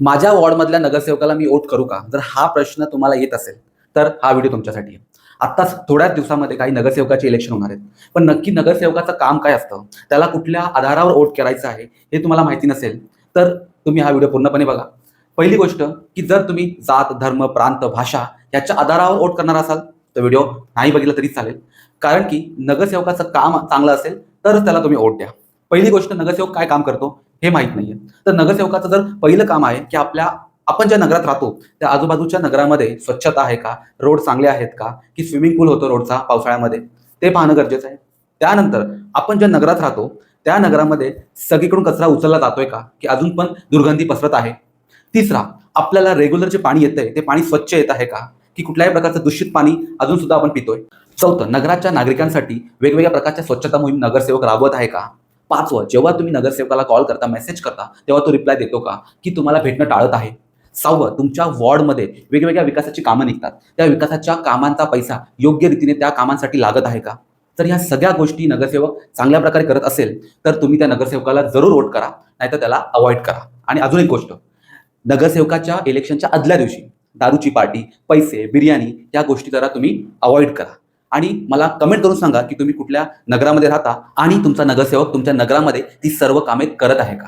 माझ्या वॉर्डमधल्या नगरसेवकाला मी वोट करू का? जर हा प्रश्न तुम्हाला येत असेल तर हा व्हिडिओ तुमच्यासाठी आहे. आत्ताच थोड्याच दिवसामध्ये काही नगरसेवकाचे इलेक्शन होणार आहेत. पण नक्की नगरसेवकाचं काम काय असतं? त्याला कुठल्या आधारावर वोट करायचं आहे हे तुम्हाला माहिती नसेल तर तुम्ही हा व्हिडिओ पूर्णपणे बघा. पहिली गोष्ट की जर तुम्ही जात धर्म प्रांत भाषा याच्या आधारावर वोट करणार असाल तर व्हिडिओ नाही बघितला तरी चालेल. कारण की नगरसेवकाचं काम चांगलं असेल तरच त्याला तुम्ही वोट द्या. पहिली गोष्ट नगरसेवक काय काम करतो? हे माहीत नाहीये. तर नगरसेवकाचं जर पहिलं काम आहे की आपल्या आपण ज्या नगरात राहतो त्या आजूबाजूच्या नगरामध्ये स्वच्छता आहे का? रोड चांगले आहेत का? की स्विमिंग पूल होतो रोडचा पावसाळ्यामध्ये? ते पाहणं गरजेचं आहे. त्यानंतर आपण ज्या नगरात राहतो त्या नगरामध्ये सगळीकडून कचरा उचलला जातोय का? की अजून पण दुर्गंधी पसरत आहे? तिसरा आपल्याला रेग्युलर जे पाणी येतंय ते पाणी स्वच्छ येत आहे का? की कुठल्याही प्रकारचं दूषित पाणी अजून सुद्धा आपण पितोय? चौथं नगराच्या नागरिकांसाठी वेगवेगळ्या प्रकारच्या स्वच्छता मोहीम नगरसेवक राबवत आहे का? पाचवं जेव्हा तुम्ही नगरसेवकाला कॉल करता मेसेज करता तेव्हा तो रिप्लाय देतो का? की तुम्हाला भेटणं टाळत आहे. सहावं तुमच्या वॉर्डमध्ये वेगवेगळ्या विकासाची कामं निघतात. त्या विकासाच्या कामांचा पैसा योग्य रीतीने त्या कामांसाठी लागत आहे का? तर ह्या सगळ्या गोष्टी नगरसेवक चांगल्या प्रकारे करत असेल तर तुम्ही त्या नगरसेवकाला जरूर वोट करा. नाहीतर त्याला अवॉइड करा. आणि अजून एक गोष्ट. नगरसेवकाच्या इलेक्शनच्या आदल्या दिवशी दारूची पार्टी पैसे बिर्याणी या गोष्टी जरा तुम्ही अवॉइड करा. आणि मला कमेंट करून सांगा की तुम्ही कुठल्या नगरामध्ये राहता आणि तुमचा नगरसेवक तुमच्या नगरामध्ये ती सर्व कामे करत आहे का?